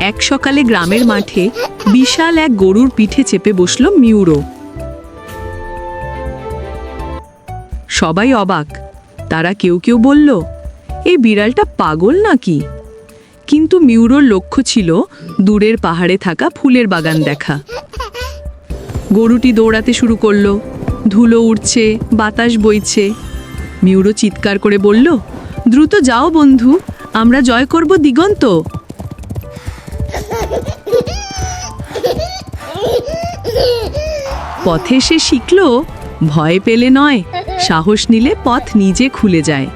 এক সকালে গ্রামের মাঠে বিশাল এক গরুর পিঠে চেপে বসল মিউরো। সবাই অবাক। তারা কেউ কেউ বলল, এই বিড়ালটা পাগল নাকি? কিন্তু মিউরোর লক্ষ্য ছিল দূরের পাহাড়ে থাকা ফুলের বাগান দেখা। গরুটি দৌড়াতে শুরু করল। ধুলো উড়ছে, বাতাস বইছে। মিউরো চিৎকার করে বলল, দ্রুত যাও বন্ধু, আমরা জয় করব দিগন্ত। পথে সে শিখল ভয় পেলে নয় সাহস নিলে পথ নিজে খুলে যায়।